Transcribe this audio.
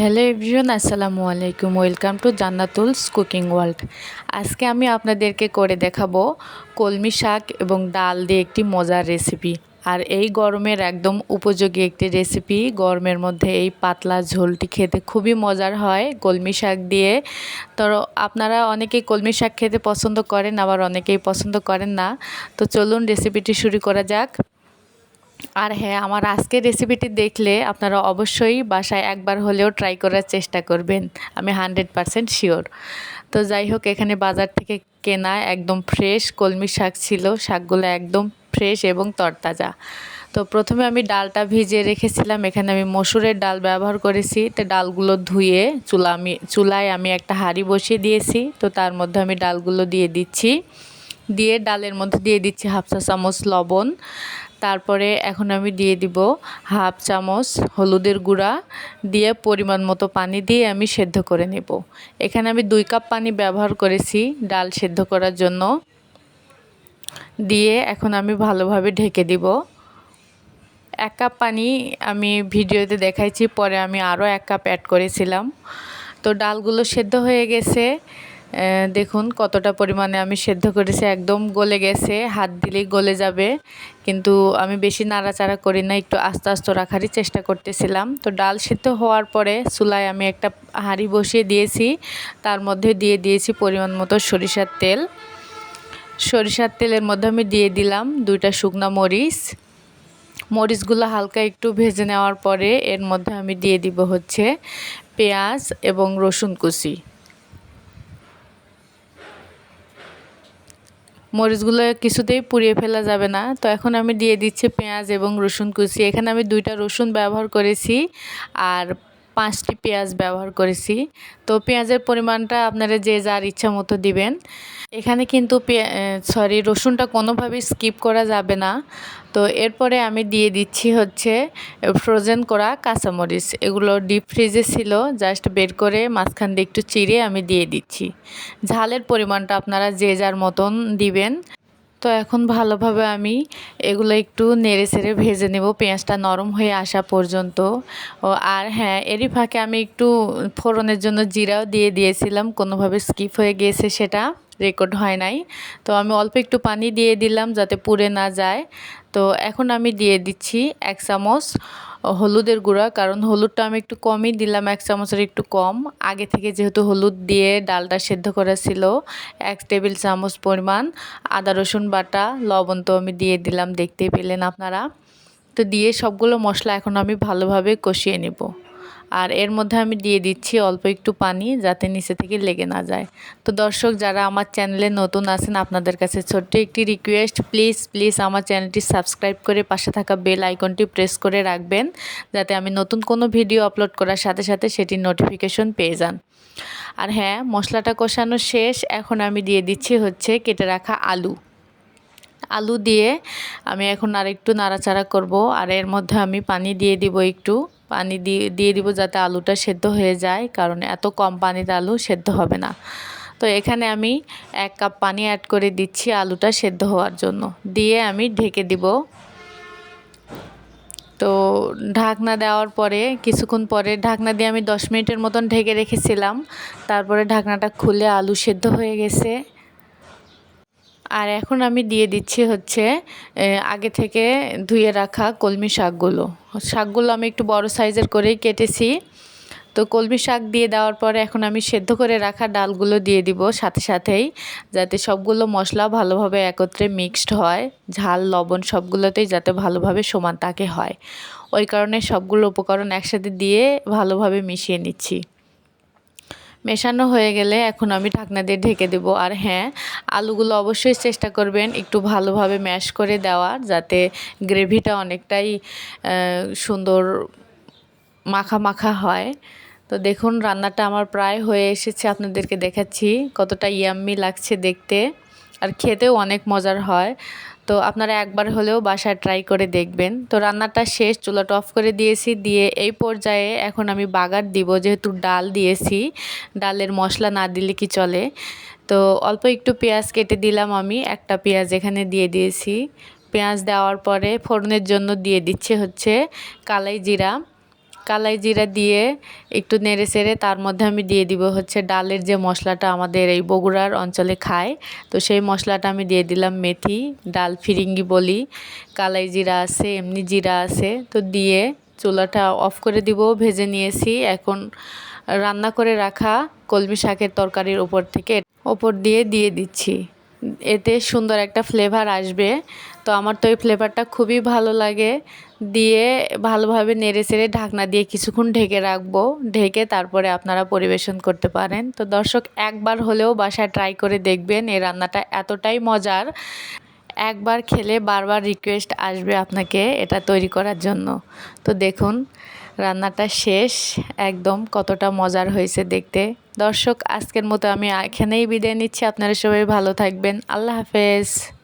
Hello everyone আসসালামু আলাইকুম welcome to Jannatul's cooking world আজকে আমি আপনাদেরকে করে দেখাবো কলমি শাক এবং ডাল দিয়ে একটি মজার রেসিপি আর এই গরমের একদম উপযোগী একটি রেসিপি গরমের মধ্যে এই পাতলা ঝোলটি খেতে খুবই মজার হয় কলমি শাক দিয়ে। তো আপনারা অনেকেই কলমি শাক খেতে পছন্দ করেন, আবার অনেকেই পছন্দ করেন না। তো চলুন রেসিপিটি শুরু করা যাক। আর হ্যাঁ আমার আজকের রেসিপিটি দেখলে আপনারা অবশ্যই বাসায় একবার হলেও ট্রাই করার চেষ্টা করবেন। আমি হানড্রেড পারসেন্ট শিওর তো যাই হোক, এখানে বাজার থেকে কেনা একদম ফ্রেশ কলমি শাক ছিল। শাকগুলো একদম ফ্রেশ এবং তরতাজা। তো প্রথমে আমি ডালটা ভিজিয়ে রেখেছিলাম। এখানে আমি মসুরের ডাল ব্যবহার করেছি। তো ডালগুলো ধুয়ে চুলা আমি, চুলায় আমি একটা হাঁড়ি বসিয়ে দিয়েছি। তো তার মধ্যে আমি ডালগুলো দিয়ে দিচ্ছি। দিয়ে ডালের মধ্যে দিয়ে দিচ্ছি হাফ চা চামচ লবণ। তারপরে এখন আমি দিয়ে দিব হাফ চামচ হলুদের গুঁড়া, দিয়ে পরিমাণ মতো পানি দিয়ে আমি সেদ্ধ করে নেব। এখানে আমি দুই কাপ পানি ব্যবহার করেছি ডাল সেদ্ধ করার জন্য। দিয়ে এখন আমি ভালোভাবে ঢেকে দিব। এক কাপ পানি আমি ভিডিওতে দেখাইছি, পরে আমি আরও এক কাপ অ্যাড করেছিলাম। তো ডালগুলো সেদ্ধ হয়ে গেছে। দেখুন কতটা পরিমাণে আমি সেদ্ধ করেছি, একদম গলে গেছে, হাত দিলেই গলে যাবে। কিন্তু আমি বেশি নাড়াচাড়া করি না, একটু আস্তে আস্তে রাখারই চেষ্টা করতেছিলাম। তো ডাল সেদ্ধ হওয়ার পরে চুলায় আমি একটা হাঁড়ি বসিয়ে দিয়েছি, তার মধ্যে দিয়ে দিয়েছি পরিমাণ মতো সরিষার তেল। সরিষার তেলের মধ্যে আমি দিয়ে দিলাম দুইটা শুকনা মরিচ। মরিচগুলো হালকা একটু ভেজে নেওয়ার পরে এর মধ্যে আমি দিয়ে দিব হচ্ছে পেঁয়াজ এবং রসুন কুচি। মরিচগুলো কিছুতেই পুড়িয়ে ফেলা যাবে না। তো এখন আমি দিয়ে দিচ্ছি পেঁয়াজ এবং রসুন কুচি। এখানে আমি দুইটা রসুন ব্যবহার করেছি। আর পাঁচটি পেঁয়াজ ব্যবহার করেছি। তো পেঁয়াজের পরিমাণটা আপনারা যে যার ইচ্ছা মতো দিবেন। এখানে কিন্তু সরি রসুনটা কোনোভাবেই স্কিপ করা যাবে না। তো এরপরে আমি দিয়ে দিচ্ছি হচ্ছে ফ্রোজেন করা কাঁচামরিচ। এগুলো ডিপ ফ্রিজে ছিল জাস্ট বের করে মাঝখান দিয়ে একটু চিড়ে আমি দিয়ে দিচ্ছি। ঝালের পরিমাণটা আপনারা যে যার মতন দিবেন। তো এখন ভালোভাবে আমি এগুলো একটু নেড়ে ছেড়ে ভেজে নেব, পেঁয়াজটা নরম হয়ে আসা পর্যন্ত। ও, আর হ্যাঁ এরই ফাঁকে আমি একটু ফোড়নের জন্য জিরাও দিয়ে দিয়েছিলাম, কোনোভাবে স্কিপ হয়ে গিয়েছে সেটা। রেকর্ড হয় নাই। তো আমি অল্প একটু পানি দিয়ে দিলাম যাতে পুড়ে না যায়। তো এখন আমি দিয়ে দিচ্ছি এক চামচ হলুদের গুঁড়া, কারণ হলুদটা আমি একটু কমই দিলাম, এক চামচের একটু কম। আগে থেকে যেহেতু হলুদ দিয়ে ডালটা সেদ্ধ করা ছিল, এক টেবিল চামচ পরিমাণ আদা, রসুন বাটা, লবণ তো আমি দিয়ে দিলাম, দেখতেই পেলেন আপনারা। তো দিয়ে সবগুলো মশলা এখন আমি ভালোভাবে কষিয়ে নেব। আর এর মধ্যে আমি দিয়ে দিচ্ছি অল্প একটু পানি যাতে নিচে থেকে লেগে না যায়। তো দর্শক, যারা আমার চ্যানেলে নতুন আছেন, আপনাদের কাছে ছোট্ট একটি রিকোয়েস্ট প্লিজ প্লিজ আমার চ্যানেলটি সাবস্ক্রাইব করে পাশে থাকা বেল আইকনটি প্রেস করে রাখবেন, যাতে আমি নতুন কোনো ভিডিও আপলোড করার সাথে সাথে সেটির নোটিফিকেশন পেয়ে যান। আর হ্যাঁ মশলাটা কষানো শেষ, এখন আমি দিয়ে দিচ্ছি হচ্ছে কেটে রাখা আলু। আলু দিয়ে আমি এখন আর একটু নাড়াচাড়া করব, আর এর মধ্যে আমি পানি দিয়ে দিব একটু। পানি দিয়ে দিয়ে দিব যাতে আলুটা সেদ্ধ হয়ে যায়, কারণ এত কম পানিতে আলু সেদ্ধ হবে না। তো এখানে আমি এক কাপ পানি অ্যাড করে দিচ্ছি আলুটা সেদ্ধ হওয়ার জন্য। দিয়ে আমি ঢেকে দিব। তো ঢাকনা দেওয়ার পরে, কিছুক্ষণ পরে ঢাকনা দিয়ে আমি দশ মিনিটের মতন ঢেকে রেখেছিলাম। তারপরে ঢাকনাটা খুলে আলু সেদ্ধ হয়ে গেছে। আর এখন আমি দিয়ে দিচ্ছি হচ্ছে আগে থেকে ধুয়ে রাখা কলমি শাকগুলো। শাকগুলো আমি একটু বড় সাইজের করেই কেটেছি। তো কলমি শাক দিয়ে দেওয়ার পরে এখন আমি সেদ্ধ করে রাখা ডালগুলো দিয়ে দিব সাথে সাথেই, যাতে সবগুলো মশলা ভালোভাবে একত্রে মিক্সড হয়। ঝাল, লবণ সবগুলোতেই যাতে ভালোভাবে সমান তাকে হয়। ওই কারণে সবগুলো উপকরণ একসাথে দিয়ে ভালোভাবে মিশিয়ে নিচ্ছি। মেশানো হয়ে গেলে এখন আমি ঢাকনা দিয়ে ঢেকে দেবো। আর হ্যাঁ আলুগুলো অবশ্যই চেষ্টা করবেন একটু ভালোভাবে ম্যাশ করে দেওয়ার যাতে গ্রেভিটা অনেকটাই সুন্দর মাখা মাখা হয়। তো দেখুন, রান্নাটা আমার প্রায় হয়ে এসেছে, আপনাদেরকে দেখাচ্ছি কতটা ইয়াম্মি লাগছে দেখতে। আর খেতেও অনেক মজার হয়। তো আপনারা একবার হলেও বাসায় ট্রাই করে দেখবেন। তো রান্নাটা শেষ, চুলাটা অফ করে দিয়েছি, দিয়ে এই পর্যায়ে এখন আমি বাগার দিব, যেহেতু ডাল দিয়েছি। ডালের মশলা না দিলে কি চলে? তো অল্প একটু পেঁয়াজ কেটে দিলাম আমি, একটা পেঁয়াজ এখানে দিয়ে দিয়েছি। পেঁয়াজ দেওয়ার পরে ফোড়নের জন্য দিয়ে দিচ্ছে হচ্ছে কালাই জিরা। কালাই জিরা দিয়ে একটু নেড়ে চেড়ে তার মধ্যে আমি দিয়ে দিব হচ্ছে ডালের যে মশলাটা আমাদের এই বগুড়ার অঞ্চলে খায়। তো সেই মশলাটা আমি দিয়ে দিলাম মেথি, ডাল ফিরিঙ্গি বলি, কালাই জিরা আছে, এমনি জিরা আছে। তো দিয়ে চুলাটা অফ করে দিব, ভেজে নিয়েছি। এখন রান্না করে রাখা কলমি শাকের তরকারির ওপর থেকে ওপর দিয়ে দিয়ে দিচ্ছি। এতে সুন্দর একটা ফ্লেভার আসবে। তো আমার তো এই ফ্লেভারটা খুবই ভালো লাগে। দিয়ে ভালোভাবে নেড়ে চেড়ে ঢাকনা দিয়ে কিছুক্ষণ ঢেকে রাখব। ঢেকে তারপরে আপনারা পরিবেশন করতে পারেন। তো দর্শক, একবার হলেও বাসায় ট্রাই করে দেখবেন এই রান্নাটা এতটাই মজার একবার খেলে বারবার রিকোয়েস্ট আসবে আপনাকে এটা তৈরি করার জন্য। তো দেখুন, রান্নাটা শেষ, একদম কতটা মজার হয়েছে দেখতে। দর্শক, আজকের মতো আমি এখানেই বিদায় নিচ্ছি। আপনারা সবাই ভালো থাকবেন। আল্লাহ হাফেজ।